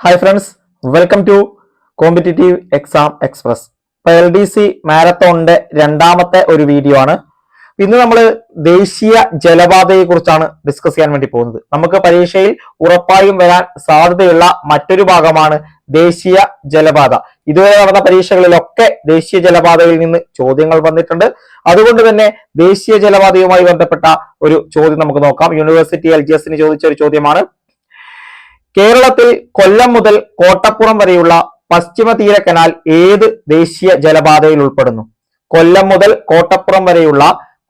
Hi friends welcome to competitive exam express ഇപ്പൊ L D C മാരത്തോണിന്റെ രണ്ടാമത്തെ ഒരു വീഡിയോ ആണ്. ഇന്ന് നമ്മൾ ദേശീയ ജലപാതയെ കുറിച്ചാണ് ഡിസ്കസ് ചെയ്യാൻ വേണ്ടി പോകുന്നത്. നമുക്ക് പരീക്ഷയിൽ ഉറപ്പായും വരാൻ സാധ്യതയുള്ള മറ്റൊരു ഭാഗമാണ് ദേശീയ ജലപാത. ഇതുവരെ നടന്ന പരീക്ഷകളിലൊക്കെ ദേശീയ ജലപാതയിൽ നിന്ന് ചോദ്യങ്ങൾ വന്നിട്ടുണ്ട്. അതുകൊണ്ട് തന്നെ ദേശീയ ജലപാതയുമായി ബന്ധപ്പെട്ട ഒരു ചോദ്യം നമുക്ക് നോക്കാം. യൂണിവേഴ്സിറ്റി എൽ ജി എസിന് ചോദിച്ച ഒരു ചോദ്യമാണ് കേരളത്തിൽ കൊല്ലം മുതൽ കോട്ടപ്പുറം വരെയുള്ള പശ്ചിമ തീര കനാൽ ഏത് ദേശീയ ജലപാതയിൽ ഉൾപ്പെടുന്നു? കൊല്ലം മുതൽ കോട്ടപ്പുറം വരെയുള്ള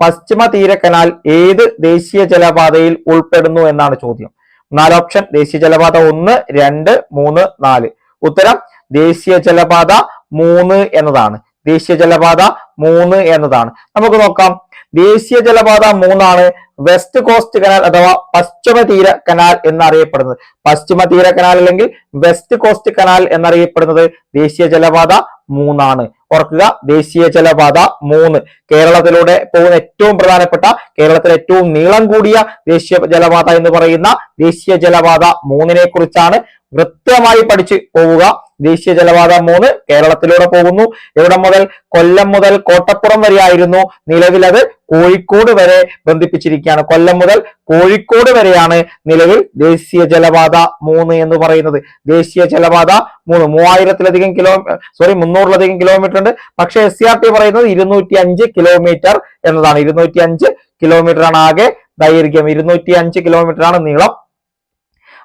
പശ്ചിമ തീര കനാൽ ഏത് ദേശീയ ജലപാതയിൽ ഉൾപ്പെടുന്നു എന്നാണ് ചോദ്യം. നാല് ഓപ്ഷൻ ദേശീയ ജലപാത ഒന്ന് രണ്ട് മൂന്ന് നാല്. ഉത്തരം ദേശീയ ജലപാത മൂന്ന് എന്നതാണ്. ദേശീയ ജലപാത മൂന്ന് എന്നതാണ്. നമുക്ക് നോക്കാം. ദേശീയ ജലപാത മൂന്നാണ്. വെസ്റ്റ് കോസ്റ്റ് കനാൽ അഥവാ പശ്ചിമ തീര കനാൽ എന്നറിയപ്പെടുന്നത്. പശ്ചിമ തീര കനാൽ അല്ലെങ്കിൽ വെസ്റ്റ് കോസ്റ്റ് കനാൽ എന്നറിയപ്പെടുന്നത് ദേശീയ ജലപാത മൂന്നാണ്. ഓർക്കുക ദേശീയ ജലപാത മൂന്ന്. കേരളത്തിലൂടെ പോകുന്ന ഏറ്റവും പ്രധാനപ്പെട്ട കേരളത്തിലെ ഏറ്റവും നീളം കൂടിയ ദേശീയ ജലപാത എന്ന് പറയുന്ന ദേശീയ ജലപാത മൂന്നിനെ കുറിച്ചാണ് കൃത്യമായി പഠിച്ചു പോവുക. ദേശീയ ജലപാത മൂന്ന് കേരളത്തിലൂടെ പോകുന്നു. എവിടെ മുതൽ കൊല്ലം മുതൽ കോട്ടപ്പുറം വരെയായിരുന്നു നിലവിൽ അത്. കോഴിക്കോട് വരെ ബന്ധിപ്പിച്ചിരിക്കുകയാണ്. കൊല്ലം മുതൽ കോഴിക്കോട് വരെയാണ് നിലവിൽ ദേശീയ ജലപാത മൂന്ന് എന്ന് പറയുന്നത്. ദേശീയ ജലപാത മൂന്ന്. മൂവായിരത്തിലധികം കിലോ സോറി മുന്നൂറിലധികം കിലോമീറ്റർ ഉണ്ട് പക്ഷേ എസ് സി ആർ ടി പറയുന്നത് ഇരുന്നൂറ്റി അഞ്ച് കിലോമീറ്റർ എന്നതാണ്. ഇരുന്നൂറ്റി അഞ്ച് കിലോമീറ്റർ ആണ് ആകെ. ദൈർഘ്യം ഇരുന്നൂറ്റി അഞ്ച് കിലോമീറ്റർ ആണ് നീളം.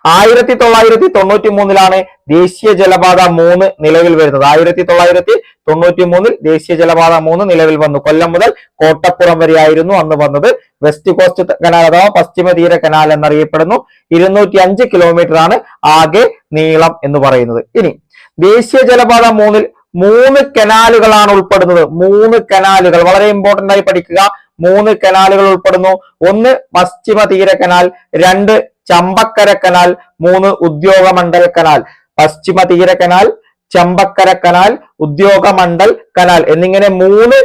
ആയിരത്തി തൊള്ളായിരത്തി തൊണ്ണൂറ്റി മൂന്നിലാണ് ദേശീയ ജലപാത മൂന്ന് നിലവിൽ വരുന്നത്. ആയിരത്തി തൊള്ളായിരത്തി തൊണ്ണൂറ്റി മൂന്നിൽ ദേശീയ ജലപാത മൂന്ന് നിലവിൽ വന്നു. കൊല്ലം മുതൽ കോട്ടപ്പുറം വരെയായിരുന്നു അന്ന് വന്നത്. വെസ്റ്റ് കോസ്റ്റ് കനാൽ അഥവാ പശ്ചിമ തീര കനാൽ എന്നറിയപ്പെടുന്നു. ഇരുന്നൂറ്റി അഞ്ച് കിലോമീറ്റർ ആണ് ആകെ നീളം എന്ന് പറയുന്നത്. ഇനി ദേശീയ ജലപാത മൂന്നിൽ മൂന്ന് കനാലുകളാണ് ഉൾപ്പെടുന്നത്. മൂന്ന് കനാലുകൾ. വളരെ ഇമ്പോർട്ടന്റ് ആയി പഠിക്കുക. മൂന്ന് കനാലുകൾ ഉൾപ്പെടുന്നു. ഒന്ന് പശ്ചിമ തീര കനാൽ രണ്ട് ചമ്പക്കര കനാൽ മൂന്ന് ഉദ്യോഗമണ്ഡൽ കനാൽ. പശ്ചിമ തീര canal Champakkara canal Udyogamandal canal. എന്നിങ്ങനെ മൂന്ന്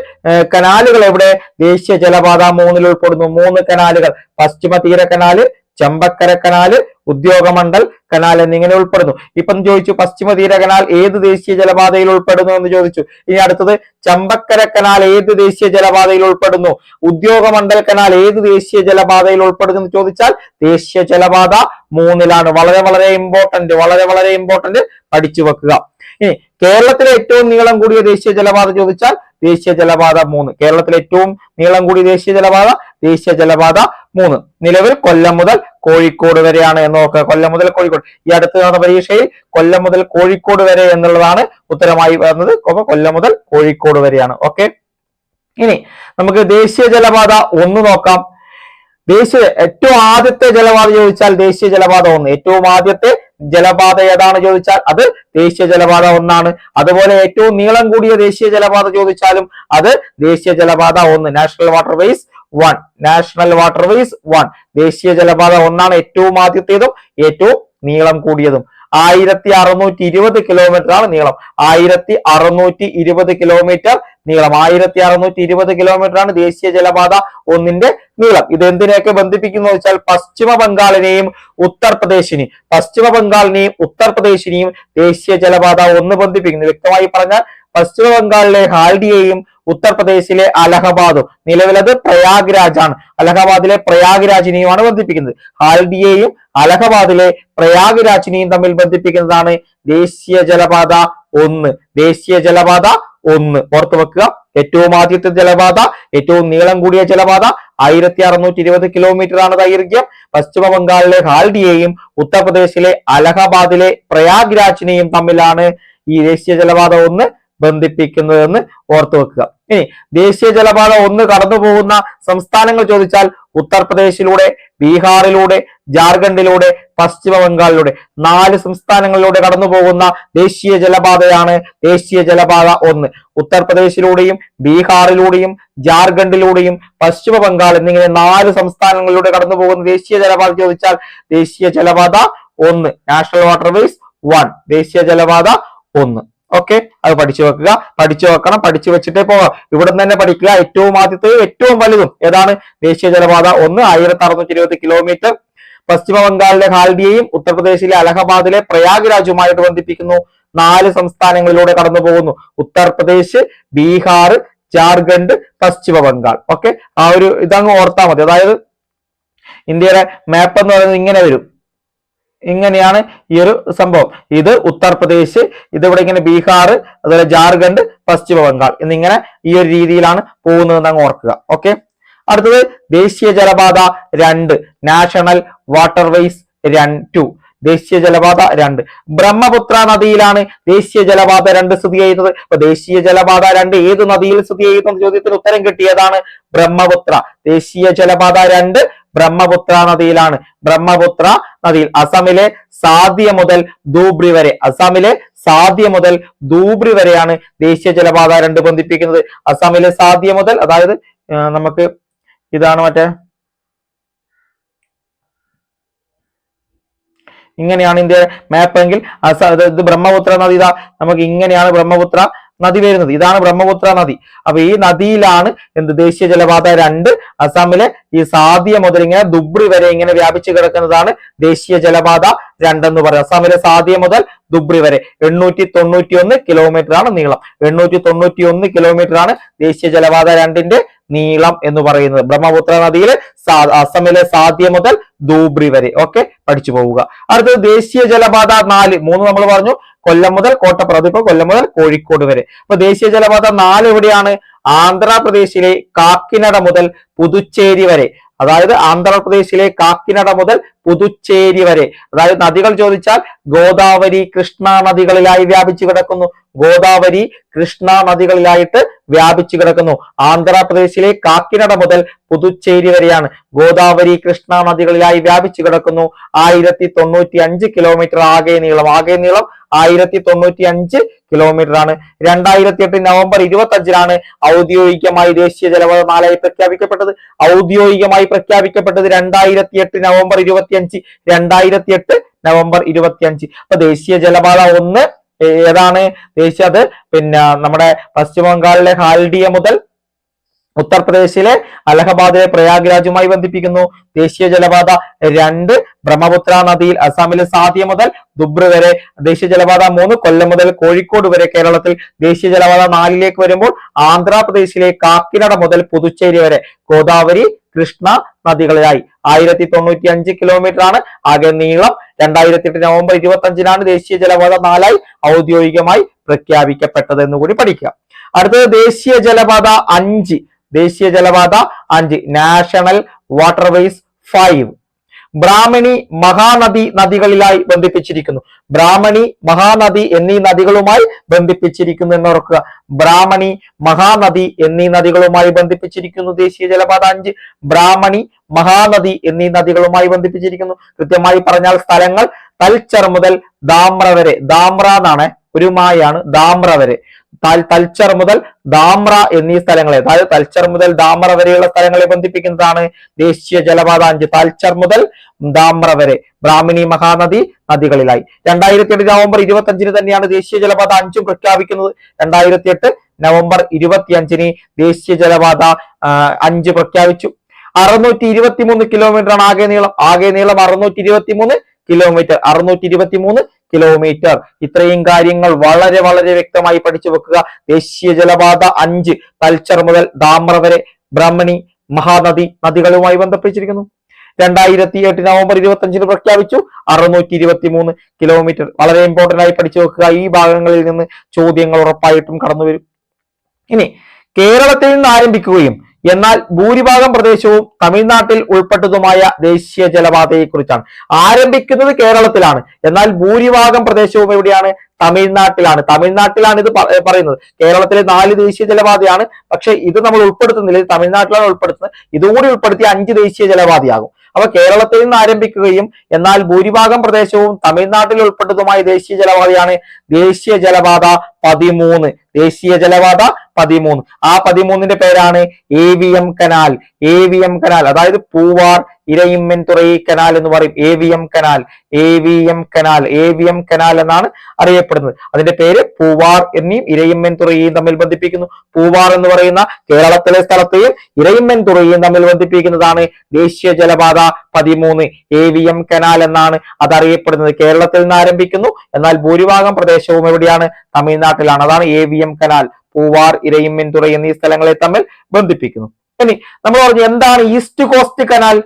കനാലുകൾ എവിടെ? ദേശീയ ജലപാത മൂന്നിൽ ഉൾപ്പെടുന്നു. മൂന്ന് കനാലുകൾ. പശ്ചിമ തീര canal Champakkara canal Udyogamandal canal എന്നിങ്ങനെ ഉൾപ്പെടുന്നു. ഇപ്പം ചോദിച്ചു പശ്ചിമ തീര കനാൽ ഏത് ദേശീയ ജലപാതയിൽ ഉൾപ്പെടുന്നു എന്ന് ചോദിച്ചു. ഇനി അടുത്തത് ചമ്പക്കര കനാൽ ഏത് ദേശീയ ജലപാതയിൽ ഉൾപ്പെടുന്നു? ഉദ്യോഗമണ്ഡൽ കനാൽ ഏത് ദേശീയ ജലപാതയിൽ ഉൾപ്പെടുന്നു എന്ന് ചോദിച്ചാൽ ദേശീയ ജലപാത മൂന്നിലാണ്. വളരെ വളരെ ഇമ്പോർട്ടന്റ് വളരെ വളരെ ഇമ്പോർട്ടന്റ് പഠിച്ചു വെക്കുക. ഇനി കേരളത്തിലെ ഏറ്റവും നീളം കൂടിയ ദേശീയ ജലപാത ചോദിച്ചാൽ ദേശീയ ജലപാത മൂന്ന്. കേരളത്തിലെ ഏറ്റവും നീളം കൂടി ദേശീയ ജലപാത ദേശീയ ജലപാത മൂന്ന്. നിലവിൽ കൊല്ലം മുതൽ കോഴിക്കോട് വരെയാണ് എന്ന് നോക്കുക കൊല്ലം മുതൽ കോഴിക്കോട്. ഈ അടുത്ത് നടന്ന പരീക്ഷയിൽ കൊല്ലം മുതൽ കോഴിക്കോട് വരെ എന്നുള്ളതാണ് ഉത്തരമായി വന്നത്. അപ്പൊ കൊല്ലം മുതൽ കോഴിക്കോട് വരെയാണ്. ഓക്കെ? ഇനി നമുക്ക് ദേശീയ ജലപാത ഒന്ന് നോക്കാം. ദേശീയ ഏറ്റവും ആദ്യത്തെ ജലപാത ചോദിച്ചാൽ ദേശീയ ജലപാത ഒന്ന്. ഏറ്റവും ആദ്യത്തെ ജലപാത ഏതാണ് ചോദിച്ചാൽ അത് ദേശീയ ജലപാത ഒന്നാണ്. അതുപോലെ ഏറ്റവും നീളം കൂടിയ ദേശീയ ജലപാത ചോദിച്ചാലും അത് ദേശീയ ജലപാത ഒന്ന്. National waterways one national waterways one ദേശീയ ജലപാത ഒന്നാണ് ഏറ്റവും ആദ്യത്തേതും ഏറ്റവും നീളം കൂടിയതും. ആയിരത്തി അറുന്നൂറ്റി ഇരുപത് കിലോമീറ്റർ ആണ് നീളം. ആയിരത്തി അറുന്നൂറ്റി ഇരുപത് കിലോമീറ്റർ നീളം ആയിരത്തി അറുന്നൂറ്റി ഇരുപത് കിലോമീറ്റർ ആണ് ദേശീയ ജലപാത ഒന്നിന്റെ നീളം. ഇത് എന്തിനെയൊക്കെ ബന്ധിപ്പിക്കുന്നു വെച്ചാൽ പശ്ചിമ ബംഗാളിനെയും ഉത്തർപ്രദേശിനെയും പശ്ചിമ ബംഗാളിനെയും ഉത്തർപ്രദേശിനെയും ദേശീയ ജലപാത ഒന്ന് ബന്ധിപ്പിക്കുന്നു. വ്യക്തമായി പറഞ്ഞാൽ പശ്ചിമ ബംഗാളിലെ ഹാൽഡിയെയും ഉത്തർപ്രദേശിലെ അലഹബാദും. നിലവിലത് പ്രയാഗ്രാജ് ആണ് അലഹബാദിലെ പ്രയാഗ്രാജിനെയുമാണ് ബന്ധിപ്പിക്കുന്നത്. ഹാൽഡിയെയും അലഹബാദിലെ പ്രയാഗ്രാജിനെയും തമ്മിൽ ബന്ധിപ്പിക്കുന്നതാണ് ദേശീയ ജലപാത ഒന്ന്. ദേശീയ ജലപാത ഒന്ന്. ഓർത്തു വെക്കുക. ഏറ്റവും ആദ്യത്തെ ജലപാത ഏറ്റവും നീളം കൂടിയ ജലപാത ആയിരത്തി അറുന്നൂറ്റി ഇരുപത് കിലോമീറ്റർ ആണ് ദൈർഘ്യം. പശ്ചിമ ബംഗാളിലെ ഹാൽഡിയെയും ഉത്തർപ്രദേശിലെ അലഹബാദിലെ പ്രയാഗ്രാജിനെയും തമ്മിലാണ് ഈ ദേശീയ ജലപാത ഒന്ന്. ബന്ധിപ്പിക്കുന്നതെന്ന് ഓർത്തു വെക്കുക. ഇനി ദേശീയ ജലപാത ഒന്ന് കടന്നു പോകുന്ന സംസ്ഥാനങ്ങൾ ചോദിച്ചാൽ ഉത്തർപ്രദേശിലൂടെ ബീഹാറിലൂടെ ജാർഖണ്ഡിലൂടെ പശ്ചിമ ബംഗാളിലൂടെ നാല് സംസ്ഥാനങ്ങളിലൂടെ കടന്നു പോകുന്ന ദേശീയ ജലപാതയാണ് ദേശീയ ജലപാത ഒന്ന്. ഉത്തർപ്രദേശിലൂടെയും ബീഹാറിലൂടെയും ജാർഖണ്ഡിലൂടെയും പശ്ചിമ ബംഗാൾ എന്നിങ്ങനെ നാല് സംസ്ഥാനങ്ങളിലൂടെ കടന്നു പോകുന്ന ദേശീയ ജലപാത ചോദിച്ചാൽ ദേശീയ ജലപാത ഒന്ന്. National waterways one. ദേശീയ ജലപാത ഒന്ന്. ഓക്കെ അത് പഠിച്ചു വെക്കുക. പഠിച്ചു വെക്കണം. പഠിച്ചു വെച്ചിട്ടേ പോകാം ഇവിടെ തന്നെ പഠിക്കുക. ഏറ്റവും ആദ്യത്തെ ഏറ്റവും വലുതും ഏതാണ്? ദേശീയ ജലപാത ഒന്ന് ആയിരത്തി അറുന്നൂറ്റി ഇരുപത് കിലോമീറ്റർ പശ്ചിമ ബംഗാളിലെ ഹാൽഡിയയും ഉത്തർപ്രദേശിലെ അലഹബാദിലെ പ്രയാഗ്രാജുമായിട്ട് ബന്ധിപ്പിക്കുന്നു. നാല് സംസ്ഥാനങ്ങളിലൂടെ കടന്നു പോകുന്നു. ഉത്തർപ്രദേശ് ബീഹാർ ജാർഖണ്ഡ് പശ്ചിമ ബംഗാൾ. ഓക്കെ ആ ഒരു ഇതങ്ങ് ഓർത്താൽ മതി. അതായത് ഇന്ത്യയുടെ മാപ്പ് എന്ന് പറയുന്നത് ഇങ്ങനെ വരും. ഇങ്ങനെയാണ് ഈ ഒരു സംഭവം. ഇത് ഉത്തർപ്രദേശ് ഇതിവിടെ ഇങ്ങനെ ബീഹാർ അതുപോലെ ജാർഖണ്ഡ് പശ്ചിമ ബംഗാൾ എന്നിങ്ങനെ ഈ ഒരു രീതിയിലാണ് പോകുന്നതെന്ന് അങ്ങ് ഓർക്കുക. ഓക്കെ അടുത്തത് ദേശീയ ജലപാത രണ്ട് നാഷണൽ വാട്ടർവേസ് ടു ദേശീയ ജലപാത രണ്ട്. ബ്രഹ്മപുത്ര നദിയിലാണ് ദേശീയ ജലപാത രണ്ട് സ്ഥിതി ചെയ്യുന്നത്. അപ്പൊ ദേശീയ ജലപാത രണ്ട് ഏത് നദിയിൽ സ്ഥിതി ചെയ്യുന്ന ചോദ്യത്തിന് ഉത്തരം കിട്ടിയതാണ് ബ്രഹ്മപുത്ര. ദേശീയ ജലപാത രണ്ട് ബ്രഹ്മപുത്ര നദിയിലാണ്. ബ്രഹ്മപുത്ര നദിയിൽ അസമിലെ സാധ്യ മുതൽ ധൂബ്രി വരെ അസാമിലെ സാധ്യ മുതൽ ധൂബ്രി വരെയാണ് ദേശീയ ജലപാത രണ്ട് ബന്ധിപ്പിക്കുന്നത്. അസാമിലെ സാധ്യ മുതൽ അതായത് നമുക്ക് ഇതാണ് മറ്റേ ഇങ്ങനെയാണ് ഇന്ത്യയുടെ മാപ്പ് എങ്കിൽ ഇത് ബ്രഹ്മപുത്ര നദി ഇതാ നമുക്ക് ഇങ്ങനെയാണ് ബ്രഹ്മപുത്ര നദി വരുന്നത്. ഇതാണ് ബ്രഹ്മപുത്ര നദി. അപ്പൊ ഈ നദിയിലാണ് എന്ത് ദേശീയ ജലപാത രണ്ട്. അസാമിലെ ഈ സാദിയ മുതൽ ഇങ്ങനെ ദുബ്രി വരെ ഇങ്ങനെ വ്യാപിച്ചു കിടക്കുന്നതാണ് ദേശീയ ജലപാത രണ്ടെന്ന് പറയുന്നത്. അസാമിലെ സാദിയ മുതൽ ദുബ്രി വരെ. എണ്ണൂറ്റി തൊണ്ണൂറ്റി ഒന്ന് കിലോമീറ്റർ ആണ് നീളം. എണ്ണൂറ്റി തൊണ്ണൂറ്റി ഒന്ന് കിലോമീറ്റർ ആണ് ദേശീയ ജലപാത രണ്ടിന്റെ നീളം എന്ന് പറയുന്നത്. ബ്രഹ്മപുത്ര നദിയിലെ സാ- അസമിലെ സാദ്യ മുതൽ ദൂബ്രി വരെ. ഓക്കെ? പഠിച്ചു പോവുക. അടുത്തത് ദേശീയ ജലപാത നാല്. മൂന്ന് നമ്മൾ പറഞ്ഞു. കൊല്ലം മുതൽ കോട്ടപ്പുറം കൊല്ലം മുതൽ കോഴിക്കോട് വരെ. അപ്പൊ ദേശീയ ജലപാത നാല് എവിടെയാണ്? ആന്ധ്രാപ്രദേശിലെ കാക്കിനട മുതൽ പുതുച്ചേരി വരെ. അതായത് ആന്ധ്രാപ്രദേശിലെ കാക്കിനട മുതൽ പുതുച്ചേരി വരെ. അതായത് നദികൾ ചോദിച്ചാൽ ഗോദാവരി കൃഷ്ണ നദികളിലായി വ്യാപിച്ചു കിടക്കുന്നു. ഗോദാവരി കൃഷ്ണ നദികളിലായിട്ട് വ്യാപിച്ചു കിടക്കുന്നു. ആന്ധ്രാപ്രദേശിലെ കാക്കിനട മുതൽ പുതുച്ചേരി വരെയാണ്. ഗോദാവരി കൃഷ്ണ നദികളിലായി വ്യാപിച്ചു കിടക്കുന്നു. ആയിരത്തി തൊണ്ണൂറ്റി അഞ്ച് കിലോമീറ്റർ ആകെ നീളം. ആകെ നീളം ആയിരത്തി തൊണ്ണൂറ്റി അഞ്ച് കിലോമീറ്റർ ആണ്. രണ്ടായിരത്തി എട്ട് നവംബർ ഇരുപത്തി അഞ്ചിനാണ് ഔദ്യോഗികമായി ദേശീയ ജലപഥമാലയായി പ്രഖ്യാപിക്കപ്പെട്ടത്. ഔദ്യോഗികമായി പ്രഖ്യാപിക്കപ്പെട്ടത് രണ്ടായിരത്തി എട്ട് നവംബർ ഇരുപത്തി അഞ്ച് രണ്ടായിരത്തി എട്ട് നവംബർ ഇരുപത്തിയഞ്ച്. അപ്പൊ ദേശീയ ജലപാത ഒന്ന് ഏതാണ്? ദേശീയ അത് പിന്നെ നമ്മുടെ പശ്ചിമ ബംഗാളിലെ ഹാൽഡിയ മുതൽ ഉത്തർപ്രദേശിലെ അലഹബാദിലെ പ്രയാഗ്രാജുമായി ബന്ധിപ്പിക്കുന്നു. ദേശീയ ജലപാത രണ്ട് ബ്രഹ്മപുത്ര നദിയിൽ അസാമിലെ സാധ്യ മുതൽ ദുബ്ര വരെ. ദേശീയ ജലപാത മൂന്ന് കൊല്ലം മുതൽ കോഴിക്കോട് വരെ കേരളത്തിൽ. ദേശീയ ജലപാത നാലിലേക്ക് വരുമ്പോൾ ആന്ധ്രാപ്രദേശിലെ കാക്കിനട മുതൽ പുതുച്ചേരി വരെ. ഗോദാവരി കൃഷ്ണ നദികളിലായി. ആയിരത്തി തൊണ്ണൂറ്റി അഞ്ച് കിലോമീറ്റർ ആണ് ആകെ നീളം രണ്ടായിരത്തി എട്ട് നവംബർ ഇരുപത്തി അഞ്ചിനാണ് ദേശീയ ജലപാത നാലായി ഔദ്യോഗികമായി പ്രഖ്യാപിക്കപ്പെട്ടത് എന്നുകൂടി പഠിക്കുക അടുത്തത് ദേശീയ ജലപാത അഞ്ച് ദേശീയ ജലപാത അഞ്ച് national waterways five Brahmani Mahanadi നദികളിലായി ബന്ധിപ്പിച്ചിരിക്കുന്നു. ബ്രാഹ്മണി മഹാനദി എന്നീ നദികളുമായി ബന്ധിപ്പിച്ചിരിക്കുന്നു എന്ന് ഓർക്കുക ബ്രാഹ്മണി മഹാനദി എന്നീ നദികളുമായി ബന്ധിപ്പിച്ചിരിക്കുന്നു ദേശീയ ജലപാത അഞ്ച്. ബ്രാഹ്മണി മഹാനദി എന്നീ നദികളുമായി ബന്ധിപ്പിച്ചിരിക്കുന്നു. കൃത്യമായി പറഞ്ഞാൽ സ്ഥലങ്ങൾ തൽച്ചർ മുതൽ ദാമ്ര വരെ. ദാമ്ര എന്നാണ് ഒരു മായാണ് ദാമ്ര വരെ. തൽ- തൽച്ചർ മുതൽ ദാമ്ര എന്നീ സ്ഥലങ്ങളെ. അതായത് തൽച്ചർ മുതൽ ദാമ്ര വരെയുള്ള സ്ഥലങ്ങളെ ബന്ധിപ്പിക്കുന്നതാണ് ദേശീയ ജലപാത അഞ്ച് തൽച്ചർ മുതൽ ദാമ്ര വരെ. ബ്രാഹ്മിണി മഹാനദി നദികളിലായി. രണ്ടായിരത്തി എട്ട് നവംബർ ഇരുപത്തി അഞ്ചിന് തന്നെയാണ് ദേശീയ ജലപാത അഞ്ചും പ്രഖ്യാപിക്കുന്നത്. രണ്ടായിരത്തി എട്ട് നവംബർ ഇരുപത്തി അഞ്ചിന് ദേശീയ ജലപാത അഞ്ച് പ്രഖ്യാപിച്ചു. അറുന്നൂറ്റി ഇരുപത്തി മൂന്ന് കിലോമീറ്റർ ആണ് ആകെ നീളം. ആകെ നീളം അറുന്നൂറ്റി ഇരുപത്തി മൂന്ന് കിലോമീറ്റർ. അറുന്നൂറ്റി ഇരുപത്തി മൂന്ന് കിലോമീറ്റർ ഇത്രയും കാര്യങ്ങൾ വളരെ വളരെ വ്യക്തമായി പഠിച്ചു വെക്കുക. ദേശീയ ജലപാത അഞ്ച് തൽച്ചർ മുതൽ ദാമ്ര വരെ ബ്രഹ്മണി മഹാനദി നദികളുമായി ബന്ധപ്പെട്ടിരിക്കുന്നു. രണ്ടായിരത്തി എട്ട് നവംബർ ഇരുപത്തി അഞ്ചിന് പ്രഖ്യാപിച്ചു. അറുന്നൂറ്റി ഇരുപത്തി മൂന്ന് കിലോമീറ്റർ വളരെ ഇമ്പോർട്ടന്റ് ആയി പഠിച്ചു വെക്കുക. ഈ ഭാഗങ്ങളിൽ നിന്ന് ചോദ്യങ്ങൾ ഉറപ്പായിട്ടും കടന്നു വരും ഇനി കേരളത്തിൽ നിന്ന് ആരംഭിക്കുകയും എന്നാൽ ഭൂരിഭാഗം പ്രദേശവും തമിഴ്നാട്ടിൽ ഉൾപ്പെട്ടതുമായ ദേശീയ ജലപാതയെ കുറിച്ചാണ് ആരംഭിക്കുന്നത് കേരളത്തിലാണ്. എന്നാൽ ഭൂരിഭാഗം പ്രദേശവും എവിടെയാണ്? തമിഴ്നാട്ടിലാണ്. തമിഴ്നാട്ടിലാണ് ഇത് പറയുന്നത്. കേരളത്തിലെ നാല് ദേശീയ ജലപാതയാണ്. പക്ഷെ ഇത് നമ്മൾ ഉൾപ്പെടുത്തുന്നില്ല തമിഴ്നാട്ടിലാണ് ഉൾപ്പെടുത്തുന്നത്. ഇതുകൂടി ഉൾപ്പെടുത്തി അഞ്ച് ദേശീയ ജലപാതയാകും. അപ്പൊ കേരളത്തിൽ നിന്ന് ആരംഭിക്കുകയും എന്നാൽ ഭൂരിഭാഗം പ്രദേശവും തമിഴ്നാട്ടിൽ ഉൾപ്പെട്ടതുമായ ദേശീയ ജലപാതയാണ് ദേശീയ ജലപാത പതിമൂന്ന്. ദേശീയ ജലപാത പതിമൂന്ന്. ആ പതിമൂന്നിന്റെ പേരാണ് A V M canal A V M canal അതായത് പൂവാർ ഇരയിമ്മൻ തുറയി കനാൽ എന്ന് പറയും. A V M canal A V M canal A V M canal എന്നാണ് അറിയപ്പെടുന്നത്. അതിന്റെ പേര് പൂവാർ എന്നിയും ഇരയിമ്മൻ തുറയും തമ്മിൽ ബന്ധിപ്പിക്കുന്നു. പൂവാർ എന്ന് പറയുന്ന കേരളത്തിലെ സ്ഥലത്തെയും ഇരയിമ്മൻ തുറയും തമ്മിൽ ബന്ധിപ്പിക്കുന്നതാണ് ദേശീയ ജലപാത പതിമൂന്ന്. എ വി എം കനാൽ എന്നാണ് അതറിയപ്പെടുന്നത്. കേരളത്തിൽ നിന്ന് ആരംഭിക്കുന്നു. എന്നാൽ ഭൂരിഭാഗം പ്രദേശവും എവിടെയാണ്? തമിഴ്നാട്ടിലാണ്. അതാണ് A V M canal Poovar Eraiyumanthurai എന്നീ സ്ഥലങ്ങളെ തമ്മിൽ ബന്ധിപ്പിക്കുന്നു. ഇനി നമ്മൾ പറഞ്ഞു എന്താണ് ഈസ്റ്റ് കോസ്റ്റ് കനാൽ?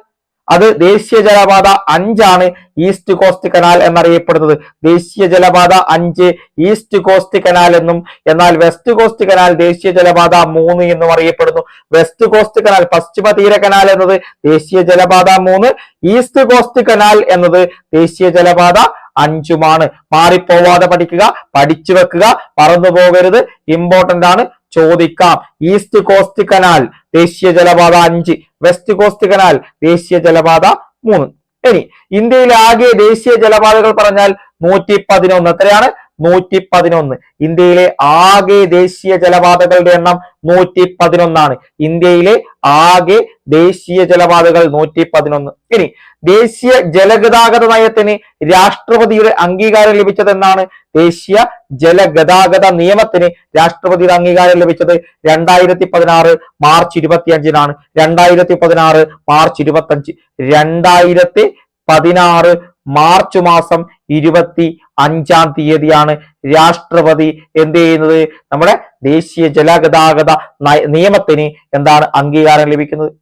അത് ദേശീയ ജലപാത അഞ്ചാണ് ഈസ്റ്റ് കോസ്റ്റ് കനാൽ എന്നറിയപ്പെടുന്നത്. ദേശീയ ജലപാത അഞ്ച് ഈസ്റ്റ് കോസ്റ്റ് കനാൽ എന്നും എന്നാൽ വെസ്റ്റ് കോസ്റ്റ് കനാൽ ദേശീയ ജലപാത മൂന്ന് എന്നും അറിയപ്പെടുന്നു. വെസ്റ്റ് കോസ്റ്റ് കനാൽ പശ്ചിമ തീര കനാൽ എന്നത് ദേശീയ ജലപാത മൂന്ന് ഈസ്റ്റ് കോസ്റ്റ് കനാൽ എന്നത് ദേശീയ ജലപാത അഞ്ചുമാണ്. മാറിപ്പോവാതെ പഠിക്കുക പഠിച്ചു വെക്കുക പറന്നു പോകരുത്. ഇമ്പോർട്ടന്റ് ആണ്. ചോദിക്കാം. ഈസ്റ്റ് കോസ്റ്റ് കനാൽ ദേശീയ ജലപാത അഞ്ച്. വെസ്റ്റ് കോസ്റ്റ് കനാൽ ദേശീയ ജലപാത മൂന്ന്. ഇനി ഇന്ത്യയിലെ ആകെ ദേശീയ ജലപാതകൾ പറഞ്ഞാൽ നൂറ്റി പതിനൊന്ന് എത്രയാണ്? നൂറ്റി പതിനൊന്ന് ഇന്ത്യയിലെ ആകെ ദേശീയ ജലപാതകളുടെ എണ്ണം നൂറ്റി പതിനൊന്നാണ് ഇന്ത്യയിലെ ആകെ ദേശീയ ജലപാതകൾ നൂറ്റി പതിനൊന്ന് ഇനി ദേശീയ ജലഗതാഗത നയത്തിന് രാഷ്ട്രപതിയുടെ അംഗീകാരം ലഭിച്ചതെന്നാണ് ദേശീയ ജലഗതാഗത നിയമത്തിന് രാഷ്ട്രപതിയുടെ അംഗീകാരം ലഭിച്ചത് രണ്ടായിരത്തി പതിനാറ് മാർച്ച് ഇരുപത്തിയഞ്ചിനാണ്. രണ്ടായിരത്തി പതിനാറ് മാർച്ച് ഇരുപത്തഞ്ച് രണ്ടായിരത്തി പതിനാറ് മാർച്ച് മാസം ഇരുപത്തി അഞ്ചാം തീയതിയാണ് രാഷ്ട്രപതി എന്ത് ചെയ്യുന്നത്? നമ്മുടെ ദേശീയ ജലഗതാഗത നയ- നിയമത്തിന് എന്താണ് അംഗീകാരം ലഭിക്കുന്നത്?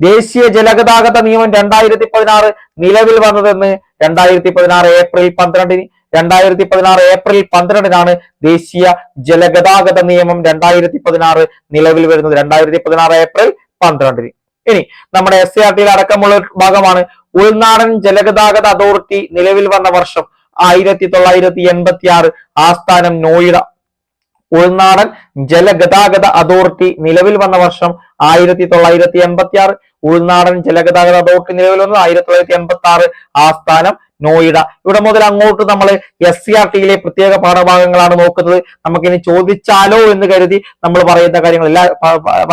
ദേശീയ ജലഗതാഗത നിയമം രണ്ടായിരത്തി പതിനാറ് നിലവിൽ വന്നതെന്ന് രണ്ടായിരത്തി പതിനാറ് ഏപ്രിൽ പന്ത്രണ്ടിന് രണ്ടായിരത്തി പതിനാറ് ഏപ്രിൽ പന്ത്രണ്ടിനാണ് ദേശീയ ജലഗതാഗത നിയമം രണ്ടായിരത്തി പതിനാറ് നിലവിൽ വരുന്നത് രണ്ടായിരത്തി പതിനാറ് ഏപ്രിൽ പന്ത്രണ്ടിന്. ഇനി നമ്മുടെ എസ് സി ആർ ടിയിൽ അടക്കമുള്ള ഭാഗമാണ് ഉൾനാടൻ ജലഗതാഗത അതോറിറ്റി നിലവിൽ വന്ന വർഷം ആയിരത്തി തൊള്ളായിരത്തി എൺപത്തി ആറ് ആസ്ഥാനം നോയിഡ. ഉൾനാടൻ ജലഗതാഗത അതോറിറ്റി നിലവിൽ വന്ന വർഷം ആയിരത്തി തൊള്ളായിരത്തി എൺപത്തി ആറ് ഉൾനാടൻ ജലഗതാഗത അതോറിറ്റി നിലവിൽ വന്നത് ആയിരത്തി തൊള്ളായിരത്തി എൺപത്തി ആറ് ആസ്ഥാനം നോയിഡ ഇവിടെ മുതൽ അങ്ങോട്ട് നമ്മൾ എസ് സി ആർ ടിയിലെ പ്രത്യേക പാഠഭാഗങ്ങളാണ് നോക്കുന്നത്. നമുക്കിനി ചോദിച്ചാലോ എന്ന് കരുതി നമ്മൾ പറയുന്ന കാര്യങ്ങൾ. എല്ലാ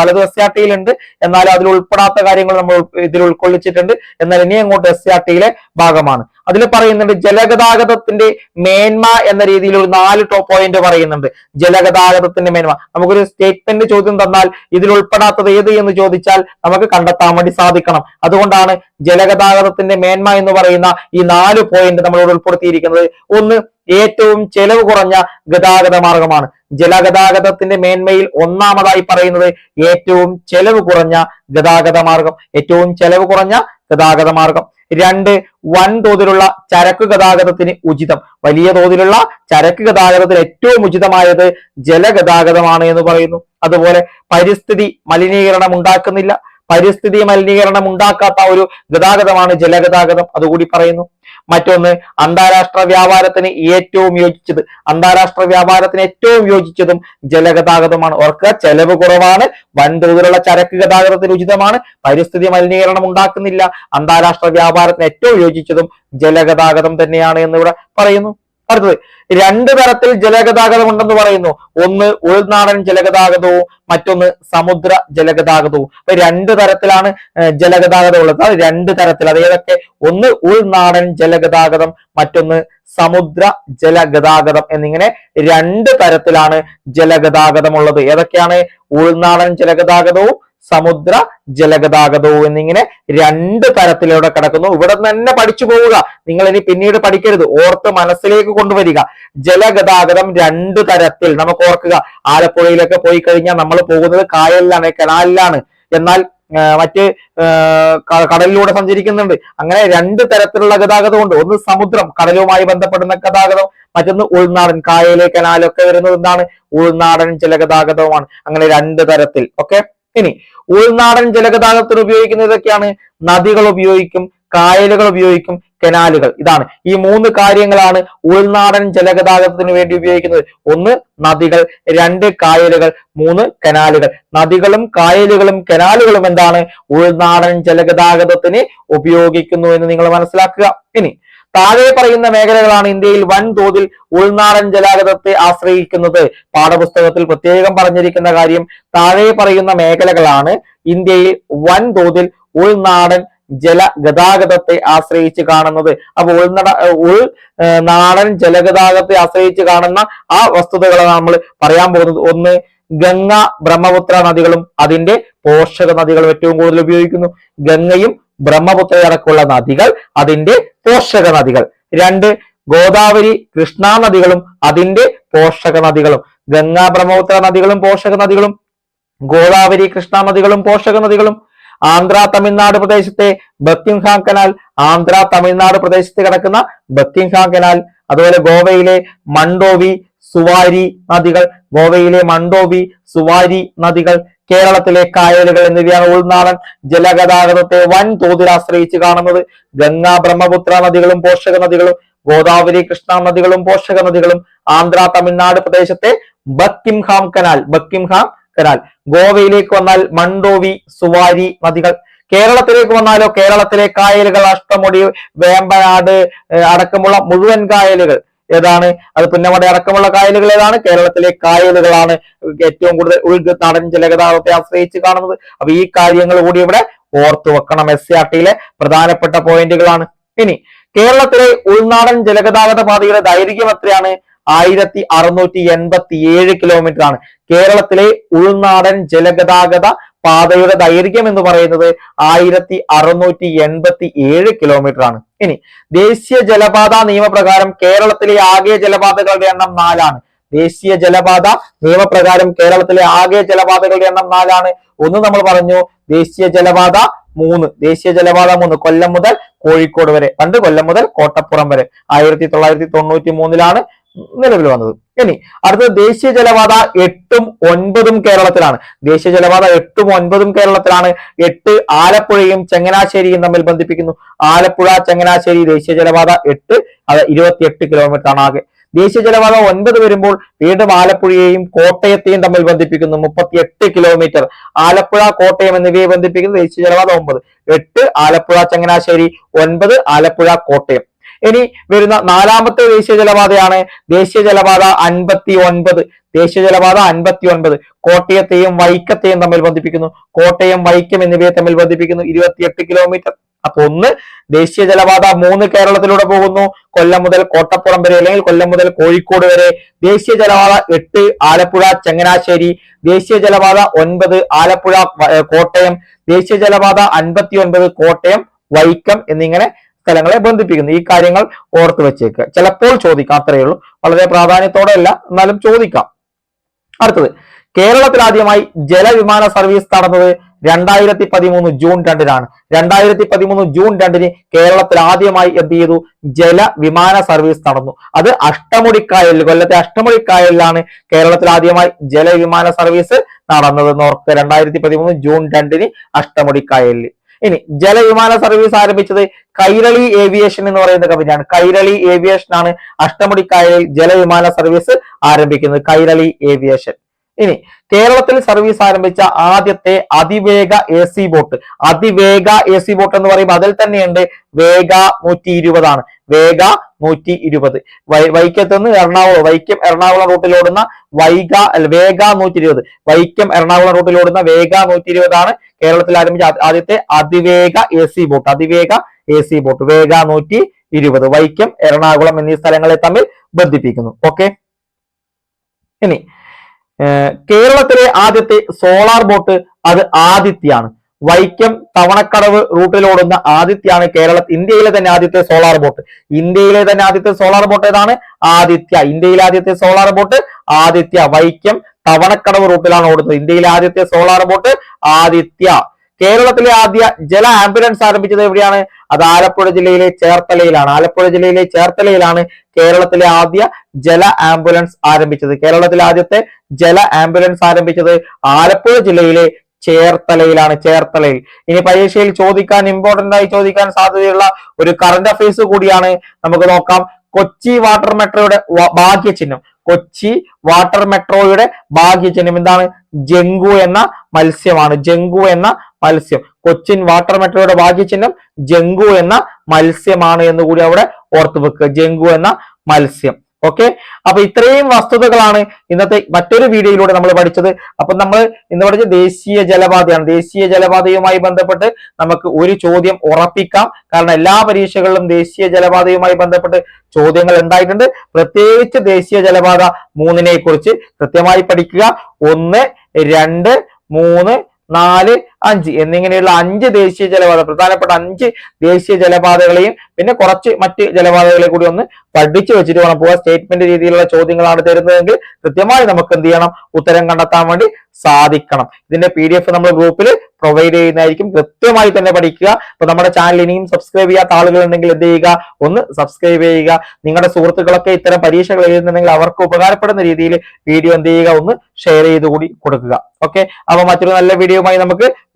പലതും എസ് സി ആർ ടിയിലുണ്ട് എന്നാലും അതിൽ ഉൾപ്പെടാത്ത കാര്യങ്ങൾ നമ്മൾ ഇതിൽ ഉൾക്കൊള്ളിച്ചിട്ടുണ്ട്. എന്നാൽ ഇനി അങ്ങോട്ട് എസ് സി ആർ ടിയിലെ ഭാഗമാണ്. അതിൽ പറയുന്നുണ്ട് ജലഗതാഗതത്തിന്റെ മേന്മ എന്ന രീതിയിൽ ഒരു നാല് ടോപ്പ് പോയിന്റ് പറയുന്നുണ്ട്. ജലഗതാഗതത്തിന്റെ മേന്മ. നമുക്കൊരു സ്റ്റേറ്റ്മെന്റ് ചോദ്യം തന്നാൽ ഇതിൽ ഉൾപ്പെടാത്തത് ഏത് എന്ന് ചോദിച്ചാൽ നമുക്ക് കണ്ടെത്താൻ വേണ്ടി സാധിക്കണം. അതുകൊണ്ടാണ് ജലഗതാഗതത്തിന്റെ മേന്മ എന്ന് പറയുന്ന ഈ നാല് പോയിന്റ് നമ്മളോട് ഉൾപ്പെടുത്തിയിരിക്കുന്നത്. ഒന്ന് ഏറ്റവും ചെലവ് കുറഞ്ഞ ഗതാഗത മാർഗമാണ്. ജലഗതാഗതത്തിന്റെ മേന്മയിൽ ഒന്നാമതായി പറയുന്നത് ഏറ്റവും ചെലവ് കുറഞ്ഞ ഗതാഗത മാർഗം. ഏറ്റവും ചെലവ് കുറഞ്ഞ ഗതാഗത മാർഗം. രണ്ട് വൻതോതിലുള്ള ചരക്ക് ഗതാഗതത്തിന് ഉചിതം. വലിയ തോതിലുള്ള ചരക്ക് ഗതാഗതത്തിന് ഏറ്റവും ഉചിതമായത് ജലഗതാഗതമാണ് എന്ന് പറയുന്നു. അതുപോലെ പരിസ്ഥിതി മലിനീകരണം ഉണ്ടാക്കുന്നില്ല. പരിസ്ഥിതി മലിനീകരണം ഉണ്ടാക്കാത്ത ഒരു ഗതാഗതമാണ് ജലഗതാഗതം. അതുകൂടി പറയുന്നു. മറ്റൊന്ന് അന്താരാഷ്ട്ര വ്യാപാരത്തിന് ഏറ്റവും യോജിച്ചത് അന്താരാഷ്ട്ര വ്യാപാരത്തിന് ഏറ്റവും യോജിച്ചതും ജലഗതാഗതമാണ്. ഓർക്കുക ചെലവ് കുറവാണ് വൻതോതിലുള്ള ചരക്ക് ഗതാഗതത്തിന് ഉചിതമാണ് പരിസ്ഥിതി മലിനീകരണം ഉണ്ടാക്കുന്നില്ല അന്താരാഷ്ട്ര വ്യാപാരത്തിന് ഏറ്റവും യോജിച്ചതും ജലഗതാഗതം തന്നെയാണ് എന്നിവിടെ പറയുന്നു. അടുത്തത് രണ്ട് തരത്തിൽ ജലഗതാഗതം ഉണ്ടെന്ന് പറയുന്നു. ഒന്ന് ഉൾനാടൻ ജലഗതാഗതവും മറ്റൊന്ന് സമുദ്ര ജലഗതാഗതവും. അപ്പൊ രണ്ട് തരത്തിലാണ് ജലഗതാഗതം ഉള്ളത്. അത് രണ്ട് തരത്തിൽ. അത് ഏതൊക്കെ? ഒന്ന് ഉൾനാടൻ ജലഗതാഗതം മറ്റൊന്ന് സമുദ്ര ജലഗതാഗതം എന്നിങ്ങനെ രണ്ട് തരത്തിലാണ് ജലഗതാഗതം ഉള്ളത്. ഏതൊക്കെയാണ്? ഉൾനാടൻ ജലഗതാഗതവും സമുദ്ര ജലഗതാഗതവും എന്നിങ്ങനെ രണ്ട് തരത്തിലൂടെ കിടക്കുന്നു. ഇവിടെ തന്നെ പഠിച്ചു പോവുക. നിങ്ങൾ ഇനി പിന്നീട് പഠിക്കരുത്. ഓർത്ത് മനസ്സിലേക്ക് കൊണ്ടുവരിക. ജലഗതാഗതം രണ്ട് തരത്തിൽ നമുക്ക് ഓർക്കുക. ആലപ്പുഴയിലൊക്കെ പോയി കഴിഞ്ഞാൽ നമ്മൾ പോകുന്നത് കായലിലാണ് കനാലിലാണ്. എന്നാൽ മറ്റ് കടലിലൂടെ സഞ്ചരിക്കുന്നുണ്ട്. അങ്ങനെ രണ്ട് തരത്തിലുള്ള ഗതാഗതം ഉണ്ട്. ഒന്ന് സമുദ്രം കടലുമായി ബന്ധപ്പെടുന്ന ഗതാഗതം. മറ്റൊന്ന് ഉൾനാടൻ കായലേ കനാലൊക്കെ വരുന്നത് എന്താണ്? ഉൾനാടൻ ജലഗതാഗതവുമാണ്. അങ്ങനെ രണ്ട് തരത്തിൽ. ഓക്കെ? ഇനി ഉൾനാടൻ ജലഗതാഗതത്തിന് ഉപയോഗിക്കുന്ന ഇതൊക്കെയാണ്. നദികൾ ഉപയോഗിക്കും കായലുകൾ ഉപയോഗിക്കും കനാലുകൾ. ഇതാണ് ഈ മൂന്ന് കാര്യങ്ങളാണ് ഉൾനാടൻ ജലഗതാഗതത്തിന് വേണ്ടി ഉപയോഗിക്കുന്നത്. ഒന്ന് നദികൾ. രണ്ട് കായലുകൾ. മൂന്ന് കനാലുകൾ. നദികളും കായലുകളും കനാലുകളും എന്താണ്? ഉൾനാടൻ ജലഗതാഗതത്തിന് ഉപയോഗിക്കുന്നു എന്ന് നിങ്ങൾ മനസ്സിലാക്കുക. ഇനി താഴെ പറയുന്ന മേഖലകളാണ് ഇന്ത്യയിൽ വൻതോതിൽ ഉൾനാടൻ ജലാഗതത്തെ ആശ്രയിക്കുന്നത്. പാഠപുസ്തകത്തിൽ പ്രത്യേകം പറഞ്ഞിരിക്കുന്ന കാര്യം താഴെ പറയുന്ന മേഖലകളാണ് ഇന്ത്യയിൽ വൻതോതിൽ ഉൾനാടൻ ജല ഗതാഗതത്തെ ആശ്രയിച്ച് കാണുന്നത്. അപ്പൊ ഉൾനട ഉൾ നാടൻ ജലഗതാഗതത്തെ ആശ്രയിച്ച് കാണുന്ന ആ വസ്തുതകളാണ് നമ്മൾ പറയാൻ പോകുന്നത്. ഒന്ന് ഗംഗ ബ്രഹ്മപുത്ര നദികളും അതിന്റെ പോഷക നദികളും ഏറ്റവും കൂടുതൽ ഉപയോഗിക്കുന്നു. ഗംഗയും ബ്രഹ്മപുത്ര അടക്കമുള്ള നദികൾ അതിന്റെ പോഷക നദികൾ രണ്ട് ഗോദാവരി കൃഷ്ണ നദികളും അതിന്റെ പോഷക നദികളും ഗംഗാ ബ്രഹ്മപുത്ര നദികളും പോഷക നദികളും ഗോദാവരി കൃഷ്ണ നദികളും പോഷക നദികളും ആന്ധ്ര തമിഴ്നാട് പ്രദേശത്തെ ബക്കിംഗ്ഹാം കനാൽ ആന്ധ്ര തമിഴ്നാട് പ്രദേശത്ത് കിടക്കുന്ന ബക്കിംഗ്ഹാം കനാൽ അതുപോലെ ഗോവയിലെ മണ്ടോവി സുവാരി നദികൾ ഗോവയിലെ മണ്ടോവി സുവാരി നദികൾ കേരളത്തിലെ കായലുകൾ എന്നിവയാണ് ഉൾനാടൻ ജലഗതാഗതത്തെ വൻ തോതിൽ ആശ്രയിച്ച് കാണുന്നത്. ഗംഗാ ബ്രഹ്മപുത്ര നദികളും പോഷക നദികളും ഗോദാവരി കൃഷ്ണ നദികളും പോഷക നദികളും ആന്ധ്ര തമിഴ്നാട് പ്രദേശത്തെ ബക്കിംഹാം കനാൽ ബക്കിംഹാം കനാൽ. ഗോവയിലേക്ക് വന്നാൽ മണ്ടോവി സുവാരി നദികൾ. കേരളത്തിലേക്ക് വന്നാലോ കേരളത്തിലെ കായലുകൾ അഷ്ടമുടി വേമ്പനാട് അടക്കമുള്ള മുഴുവൻ കായലുകൾ. ഏതാണ്? അത് പുന്നമട അടക്കമുള്ള കായലുകൾ ഏതാണ്? കേരളത്തിലെ കായലുകളാണ്. ഏറ്റവും കൂടുതൽ ഉൾനാടൻ ജലഗതാഗതത്തെ ആശ്രയിച്ച് കാണുന്നത്. അപ്പൊ ഈ കാര്യങ്ങൾ കൂടി ഇവിടെ ഓർത്തു വെക്കണം. എസ് ആർ ടിയിലെ പ്രധാനപ്പെട്ട പോയിന്റുകളാണ്. ഇനി കേരളത്തിലെ ഉൾനാടൻ ജലഗതാഗത പാതയുടെ ദൈർഘ്യം എത്രയാണ്? ആയിരത്തി അറുന്നൂറ്റി എൺപത്തി ഏഴ് കിലോമീറ്റർ ആണ്. കേരളത്തിലെ ഉൾനാടൻ ജലഗതാഗത പാതയുടെ ദൈർഘ്യം എന്ന് പറയുന്നത് ആയിരത്തി അറുന്നൂറ്റി എൺപത്തി ഏഴ് കിലോമീറ്റർ ആണ്. ഇനി ദേശീയ ജലപാത നിയമപ്രകാരം കേരളത്തിലെ ആകെ ജലപാതകളുടെ എണ്ണം നാലാണ്. ദേശീയ ജലപാത നിയമപ്രകാരം കേരളത്തിലെ ആകെ ജലപാതകളുടെ എണ്ണം നാലാണ്. ഒന്ന് നമ്മൾ പറഞ്ഞു ദേശീയ ജലപാത മൂന്ന്. ദേശീയ ജലപാത മൂന്ന് കൊല്ലം മുതൽ കോഴിക്കോട് വരെ. പണ്ട് കൊല്ലം മുതൽ കോട്ടപ്പുറം വരെ. ആയിരത്തി തൊള്ളായിരത്തി തൊണ്ണൂറ്റി മൂന്നിലാണ് നിലവിൽ വന്നത്. ഇനി അടുത്തത് ദേശീയ ജലപാത എട്ടും ഒൻപതും കേരളത്തിലാണ്. ദേശീയ ജലപാത എട്ടും ഒൻപതും കേരളത്തിലാണ്. എട്ട് ആലപ്പുഴയും ചങ്ങനാശ്ശേരിയും തമ്മിൽ ബന്ധിപ്പിക്കുന്നു. ആലപ്പുഴ ചങ്ങനാശ്ശേരി ദേശീയ ജലപാത എട്ട് അത് ഇരുപത്തിയെട്ട് കിലോമീറ്റർ ആണ് ആകെ. ദേശീയ ജലപാത ഒൻപത് വരുമ്പോൾ വീണ്ടും ആലപ്പുഴയെയും കോട്ടയത്തെയും തമ്മിൽ ബന്ധിപ്പിക്കുന്നു. മുപ്പത്തിയെട്ട് കിലോമീറ്റർ. ആലപ്പുഴ കോട്ടയം എന്നിവയെ ബന്ധിപ്പിക്കുന്നു ദേശീയ ജലപാത ഒമ്പത് എട്ട് ആലപ്പുഴ ചങ്ങനാശ്ശേരി ഒൻപത് ആലപ്പുഴ കോട്ടയം. ഇനി വരുന്ന നാലാമത്തെ ദേശീയ ജലപാതയാണ് ദേശീയ ജലപാത അൻപത്തി ഒൻപത് ദേശീയ ജലപാത അൻപത്തി ഒൻപത് കോട്ടയത്തെയും വൈക്കത്തെയും തമ്മിൽ ബന്ധിപ്പിക്കുന്നു. കോട്ടയം വൈക്കം എന്നിവയെ തമ്മിൽ ബന്ധിപ്പിക്കുന്നു. ഇരുപത്തിയെട്ട് കിലോമീറ്റർ. അപ്പൊ ഒന്ന് ദേശീയ ജലപാത മൂന്ന് കേരളത്തിലൂടെ പോകുന്നു. കൊല്ലം മുതൽ കോട്ടപ്പുറം വരെ അല്ലെങ്കിൽ കൊല്ലം മുതൽ കോഴിക്കോട് വരെ. ദേശീയ ജലപാത എട്ട് ആലപ്പുഴ ചങ്ങനാശ്ശേരി. ദേശീയ ജലപാത ഒൻപത് ആലപ്പുഴ കോട്ടയം. ദേശീയ ജലപാത അൻപത്തി ഒൻപത് കോട്ടയം വൈക്കം എന്നിങ്ങനെ സ്ഥലങ്ങളെ ബന്ധിപ്പിക്കുന്നു. ഈ കാര്യങ്ങൾ ഓർത്ത് വെച്ചേക്കുക ചിലപ്പോൾ ചോദിക്കാം അത്രയേ ഉള്ളൂ. വളരെ പ്രാധാന്യത്തോടെ അല്ല എന്നാലും ചോദിക്കാം. അടുത്തത് കേരളത്തിൽ ആദ്യമായി ജലവിമാന സർവീസ് നടന്നത് രണ്ടായിരത്തി പതിമൂന്ന് ജൂൺ രണ്ടിനാണ്. രണ്ടായിരത്തി പതിമൂന്ന് ജൂൺ രണ്ടിന് കേരളത്തിൽ ആദ്യമായി എന്ത് ചെയ്തു? ജല വിമാന സർവീസ് നടന്നു. അത് അഷ്ടമുടിക്കായലിൽ കൊല്ലത്തെ അഷ്ടമുടിക്കായലിലാണ് കേരളത്തിൽ ആദ്യമായി ജലവിമാന സർവീസ് നടന്നത് എന്ന് ഓർക്കുക. രണ്ടായിരത്തി പതിമൂന്ന് ജൂൺ രണ്ടിന് അഷ്ടമുടിക്കായലിൽ. ഇനി ജലവിമാന സർവീസ് ആരംഭിച്ചത് കൈരളി ഏവിയേഷൻ എന്ന് പറയുന്ന കമ്പനിയാണ് കൈരളി ഏവിയേഷൻ ആണ് അഷ്ടമുടിക്കായലിൽ ജലവിമാന സർവീസ് ആരംഭിക്കുന്നത്. കൈരളി ഏവിയേഷൻ ഇനി കേരളത്തിൽ സർവീസ് ആരംഭിച്ച ആദ്യത്തെ അതിവേഗ എ സി ബോട്ട്. അതിവേഗ എ സി ബോട്ട് എന്ന് പറയുമ്പോൾ അതിൽ തന്നെയുണ്ട് വേഗ നൂറ്റി ഇരുപതാണ് വേഗ നൂറ്റി ഇരുപത് വൈക്കത്ത് നിന്ന് എറണാകുളം വൈക്കം എറണാകുളം റൂട്ടിലോടുന്ന വൈഗ വേഗ നൂറ്റി ഇരുപത് വൈക്കം എറണാകുളം റൂട്ടിലോടുന്ന വേഗ നൂറ്റി ഇരുപതാണ് കേരളത്തിൽ ആരംഭിച്ച ആദ്യത്തെ അതിവേഗ എ സി ബോട്ട് അതിവേഗ എ സി ബോട്ട് വേഗ നൂറ്റി ഇരുപത്. വൈക്കം എറണാകുളം എന്നീ സ്ഥലങ്ങളെ തമ്മിൽ ബന്ധിപ്പിക്കുന്നു. ഓക്കെ ഇനി കേരളത്തിലെ ആദ്യത്തെ സോളാർ ബോട്ട് അത് ആദിത്യാണ് വൈക്കം തവണക്കടവ് റൂട്ടിലോടുന്ന ആദിത്യാണ് കേരള ഇന്ത്യയിലെ തന്നെ ആദ്യത്തെ സോളാർ ബോട്ട്. ഇന്ത്യയിലെ തന്നെ ആദ്യത്തെ സോളാർ ബോട്ട് ഏതാണ്? ആദിത്യ. ഇന്ത്യയിലെ ആദ്യത്തെ സോളാർ ബോട്ട് ആദിത്യ. വൈക്കം തവണക്കടവ് റൂട്ടിലാണ് ഓടുന്നത്. ഇന്ത്യയിലെ ആദ്യത്തെ സോളാർ ബോട്ട് ആദിത്യ. കേരളത്തിലെ ആദ്യ ജല ആംബുലൻസ് ആരംഭിച്ചത് എവിടെയാണ്? അത് ആലപ്പുഴ ജില്ലയിലെ ചേർത്തലയിലാണ്. ആലപ്പുഴ ജില്ലയിലെ ചേർത്തലയിലാണ് കേരളത്തിലെ ആദ്യ ജല ആംബുലൻസ് ആരംഭിച്ചത്. കേരളത്തിലെ ആദ്യത്തെ ജല ആംബുലൻസ് ആരംഭിച്ചത് ആലപ്പുഴ ജില്ലയിലെ ചേർത്തലയിലാണ്. ചേർത്തലയിൽ. ഇനി പരീക്ഷയിൽ ചോദിക്കാൻ ഇമ്പോർട്ടന്റ് ആയി ചോദിക്കാൻ സാധ്യതയുള്ള ഒരു കറണ്ട് അഫയേഴ്സ് കൂടിയാണ് നമുക്ക് നോക്കാം. കൊച്ചി വാട്ടർ മെട്രോയുടെ ഭാഗ്യ ഭാഗ്യചിഹ്നം. കൊച്ചി വാട്ടർ മെട്രോയുടെ ഭാഗ്യചിഹ്നം എന്താണ്? ജംഗു എന്ന മത്സ്യമാണ്. ജംഗു എന്ന മത്സ്യം. കൊച്ചിൻ വാട്ടർ മെട്രോയുടെ ഭാഗ്യചിഹ്നം ജംഗു എന്ന മത്സ്യമാണ് എന്ന് കൂടി അവിടെ ഓർത്തു വെക്കുക. ജംഗു എന്ന മത്സ്യം. ഓക്കെ അപ്പൊ ഇത്രയും വസ്തുതകളാണ് ഇന്നത്തെ മറ്റൊരു വീഡിയോയിലൂടെ നമ്മൾ പഠിച്ചത്. അപ്പൊ നമ്മൾ ഇന്ന് പഠിച്ച ദേശീയ ജലപാതയാണ്. ദേശീയ ജലപാതയുമായി ബന്ധപ്പെട്ട് നമുക്ക് ഒരു ചോദ്യം ഉറപ്പിക്കാം. കാരണം എല്ലാ പരീക്ഷകളിലും ദേശീയ ജലപാതയുമായി ബന്ധപ്പെട്ട് ചോദ്യങ്ങൾ ഉണ്ടായിട്ടുണ്ട്. പ്രത്യേകിച്ച് ദേശീയ ജലപാത മൂന്നിനെ കുറിച്ച് കൃത്യമായി പഠിക്കുക. ഒന്ന് രണ്ട് മൂന്ന് നാല് അഞ്ച് എന്നിങ്ങനെയുള്ള അഞ്ച് ദേശീയ ജലപാത പ്രധാനപ്പെട്ട അഞ്ച് ദേശീയ ജലപാതകളെയും പിന്നെ കുറച്ച് മറ്റ് ജലപാതകളെ കൂടി ഒന്ന് പഠിച്ചു വെച്ചിട്ട് വേണം പോവാ സ്റ്റേറ്റ്മെന്റ് രീതിയിലുള്ള ചോദ്യങ്ങളാണ് തരുന്നതെങ്കിൽ കൃത്യമായി നമുക്ക് എന്ത് ചെയ്യണം? ഉത്തരം കണ്ടെത്താൻ വേണ്ടി സാധിക്കണം. ഇതിന്റെ പി നമ്മൾ ഗ്രൂപ്പിൽ പ്രൊവൈഡ് ചെയ്യുന്നതായിരിക്കും. കൃത്യമായി തന്നെ പഠിക്കുക. അപ്പൊ നമ്മുടെ ചാനൽ ഇനിയും സബ്സ്ക്രൈബ് ചെയ്യാത്ത ആളുകൾ ഉണ്ടെങ്കിൽ എന്ത് ചെയ്യുക? ഒന്ന് സബ്സ്ക്രൈബ് ചെയ്യുക. നിങ്ങളുടെ സുഹൃത്തുക്കളൊക്കെ ഇത്തരം പരീക്ഷകൾ എഴുതുന്നുണ്ടെങ്കിൽ അവർക്ക് ഉപകാരപ്പെടുന്ന രീതിയിൽ വീഡിയോ എന്ത് ചെയ്യുക? ഒന്ന് ഷെയർ ചെയ്ത് കൂടി കൊടുക്കുക. ഓക്കെ അപ്പൊ മറ്റൊരു നല്ല വീഡിയോയുമായി നമുക്ക്